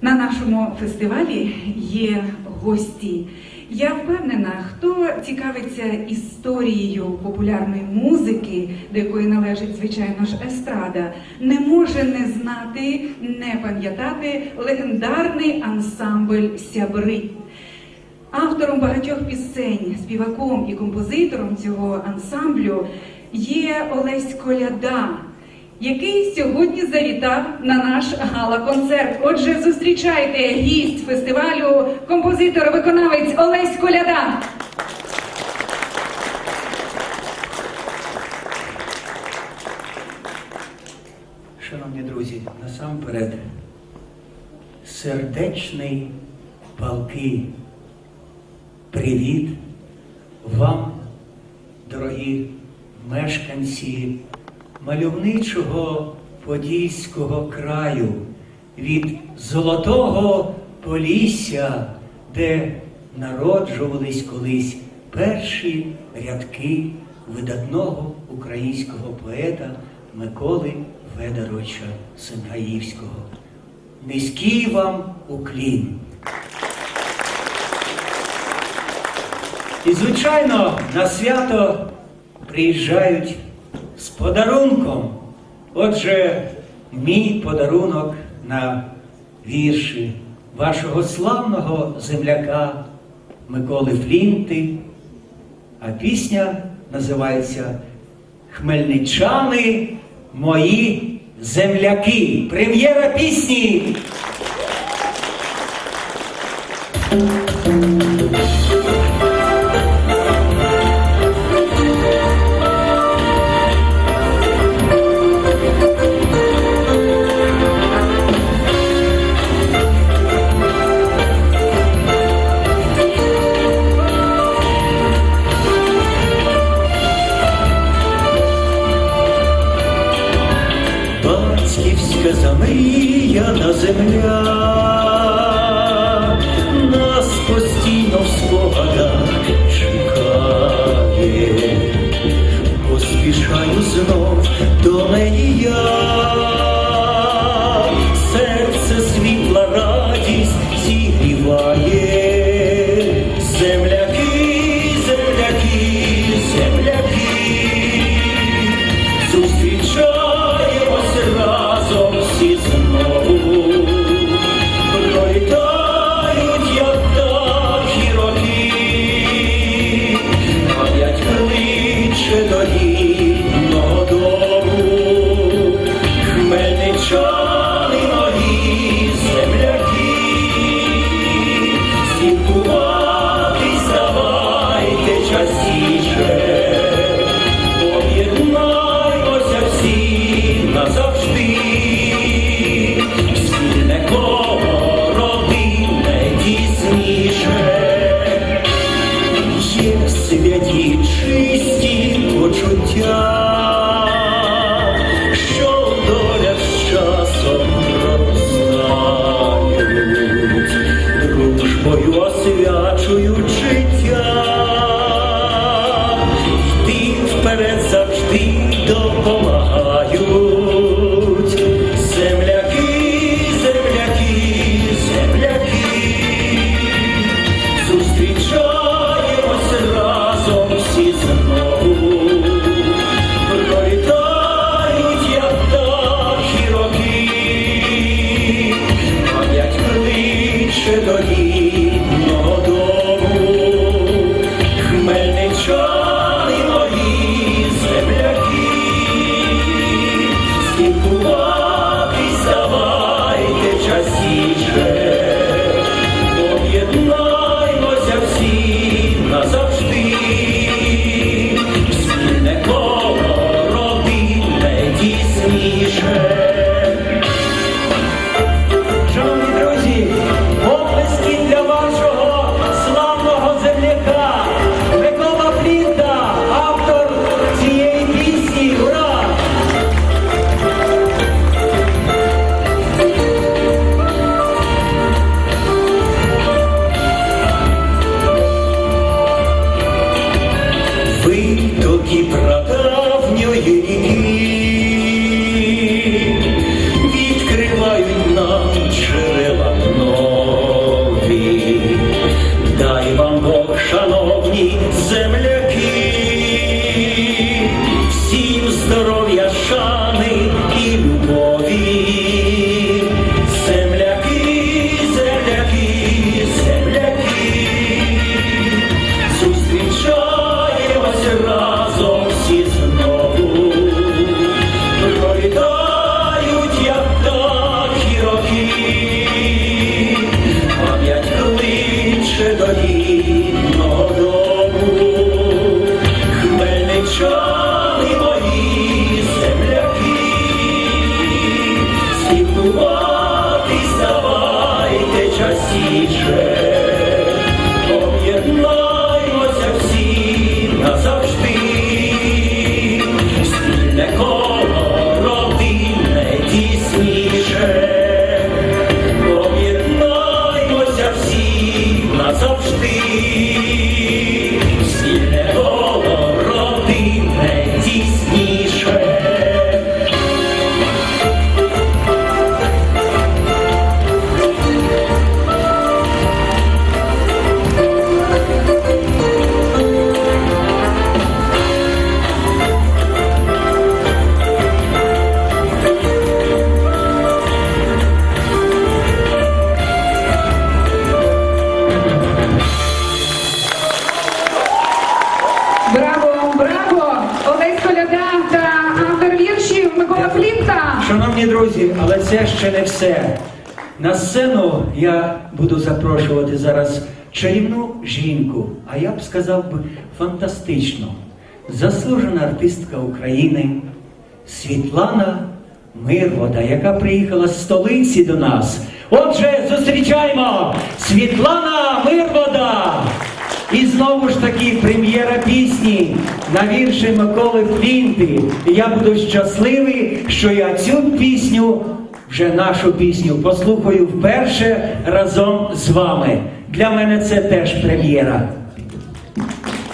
На нашому фестивалі є гості. Я впевнена, хто цікавиться історією популярної музики, до якої належить, звичайно ж, естрада, не може не знати, не пам'ятати легендарний ансамбль Сябри. Автором багатьох пісень, співаком і композитором цього ансамблю є Олесь Коляда, який сьогодні завітав на наш гала-концерт. Отже, зустрічайте гість фестивалю, композитор-виконавець Олесь Коляда. Шановні друзі, насамперед сердечний палкий привіт вам, дорогі мешканці мальовничого Подільського краю від Золотого Полісся, де народжувались колись перші рядки видатного українського поета Миколи Федоровича Сенгаївського. Низький вам уклін. І, звичайно, на свято приїжджають з подарунком. Отже, мій подарунок на вірші вашого славного земляка Миколи Флінти. А пісня називається Хмельничани мої земляки. Прем'єра пісні. Батьківська замріяна земля, дружбою освячують життя. Йти вперед завжди допомагають. Назавжди, все. На сцену я буду запрошувати зараз чарівну жінку, а я б сказав би фантастичну, заслужена артистка України Світлана Мирвода, яка приїхала з столиці до нас. Отже, зустрічаємо Світлана Мирвода! І знову ж таки прем'єра пісні на вірші Миколи Флінти. Я буду щасливий, що я цю пісню, вже нашу пісню, послухаю вперше разом з вами. Для мене це теж прем'єра.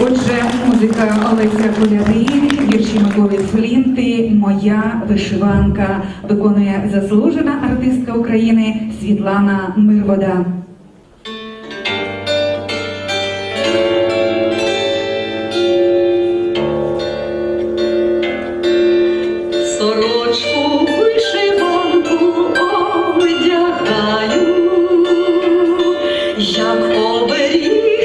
Отже, музика Олекса Коляди, вірші Миколи Флінти, Моя вишиванка виконує заслужена артистка України Світлана Мирвода. Як оберіг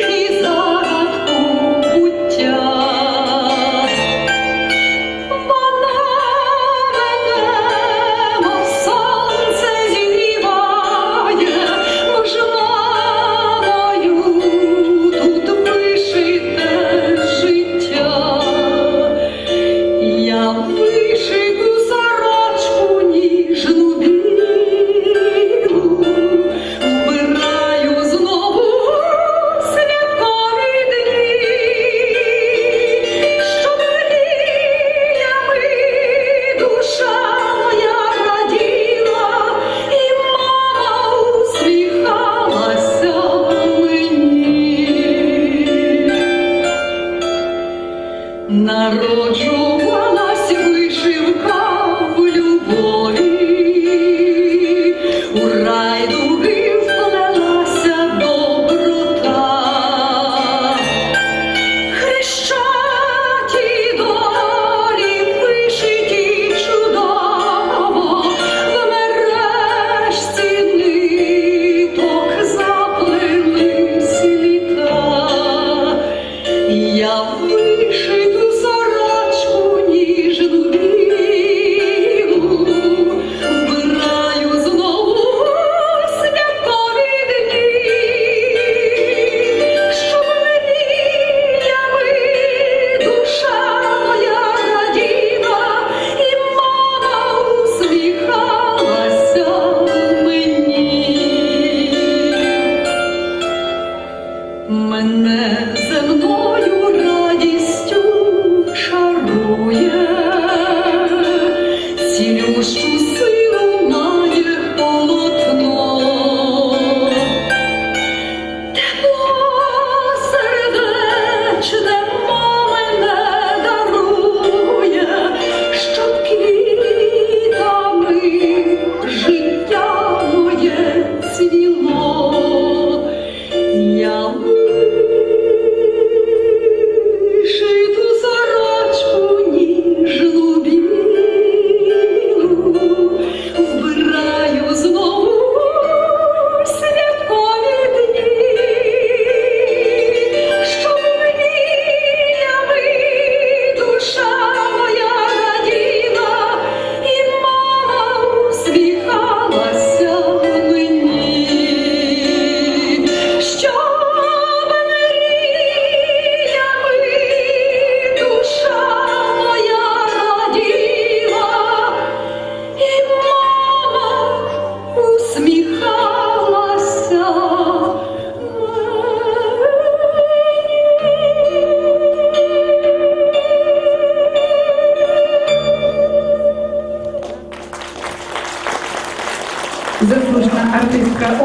мене земною радістю шарує, цілющу.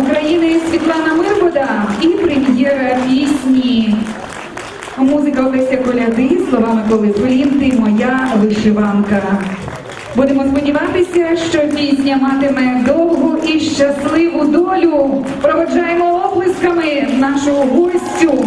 України Світлана Мирвода і прем'єра пісні. Музика Олеся Коляди, слова Миколи Флін, ти моя вишиванка. Будемо сподіватися, що пісня матиме довгу і щасливу долю. Проводжаємо оплесками нашу гостю.